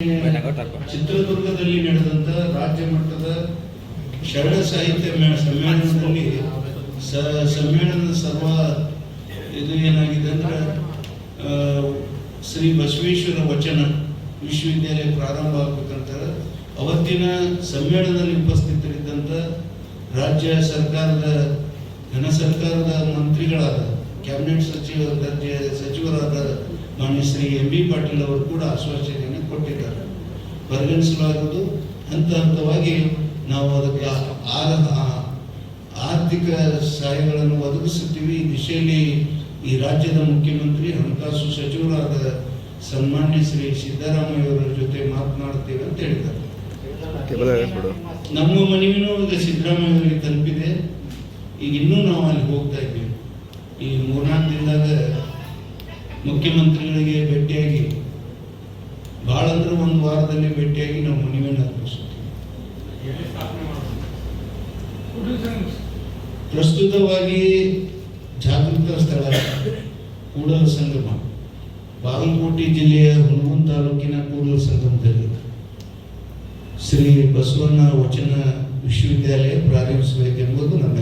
ಚಿತ್ರದುರ್ಗದಲ್ಲಿ ನಡೆದಂತ ರಾಜ್ಯ ಮಟ್ಟದ ಶರಣ ಸಾಹಿತ್ಯ ಸಮ್ಮೇಳನದಲ್ಲಿ ಸಮ್ಮೇಳನದ ಸರ್ವ ಇದು ಏನಾಗಿದೆ ಅಂದ್ರೆ ಶ್ರೀ ಬಸವೇಶ್ವರ ವಚನ ವಿಶ್ವವಿದ್ಯಾಲಯ ಪ್ರಾರಂಭ ಆಗ್ಬೇಕಂತ ಅವತ್ತಿನ ಸಮ್ಮೇಳನದಲ್ಲಿ ಉಪಸ್ಥಿತರಿದ್ದಂತ ರಾಜ್ಯ ಸರ್ಕಾರದ, ಘನ ಸರ್ಕಾರದ ಮಂತ್ರಿಗಳಾದ, ಕ್ಯಾಬಿನೆಟ್ ಸಚಿವ ದರ್ಜೆ ಸಚಿವರಾದ ಮಾನ್ಯ ಶ್ರೀ ಎಂ ಬಿ ಪಾಟೀಲ್ ಅವರು ಕೂಡ ಆಶ್ವಾಸನೆಯನ್ನು ಕೊಟ್ಟಿದ್ದಾರೆ. ಪರಿಗಣಿಸಲಾಗುವುದು. ಹಂತ ಹಂತವಾಗಿ ನಾವು ಅದಕ್ಕೆ ಆರ್ಥಿಕ ಸಹಾಯಗಳನ್ನು ಒದಗಿಸುತ್ತೀವಿ. ಈ ದಿಶೆಯಲ್ಲಿ ಈ ರಾಜ್ಯದ ಮುಖ್ಯಮಂತ್ರಿ, ಹಣಕಾಸು ಸಚಿವರಾದ ಸನ್ಮಾನ್ಯ ಶ್ರೀ ಸಿದ್ದರಾಮಯ್ಯ ಅವರ ಜೊತೆ ಮಾತನಾಡುತ್ತೇವೆ ಅಂತ ಹೇಳಿದ್ದಾರೆ. ನಮ್ಮ ಮನವಿನೂ ಈಗ ಸಿದ್ದರಾಮಯ್ಯ ಅವರಿಗೆ ತಲುಪಿದೆ. ಈಗ ಇನ್ನೂ ನಾವು ಅಲ್ಲಿ ಹೋಗ್ತಾ ಇದ್ದೀವಿ. ಈ ಮೂರ್ನಾಲ್ಕು ದಿನದಾಗ ಮುಖ್ಯಮಂತ್ರಿಗಳಿಗೆ ಭೇಟಿಯಾಗಿ ಭಾಳ ಅಂದ್ರೆ ಒಂದು ವಾರದಲ್ಲಿ ಭೇಟಿಯಾಗಿ ನಾವು ಮನವಿಯನ್ನು ಅರ್ಪಿಸುತ್ತೀವಿ ಪ್ರಸ್ತುತವಾಗಿ ಜಾಗೃತ ಸ್ಥಳ ಕೂಡಲ ಸಂಗಮ ಬಾಗಲಕೋಟೆ ಜಿಲ್ಲೆಯ ಹುಣಗುಂದ ತಾಲೂಕಿನ ಕೂಡಲ ಸಂಗಮದಲ್ಲಿ ಶ್ರೀ ಬಸವಣ್ಣ ವಚನ ವಿಶ್ವವಿದ್ಯಾಲಯ ಪ್ರಾರಂಭಿಸಬೇಕೆಂಬುದು ಆಶೆ.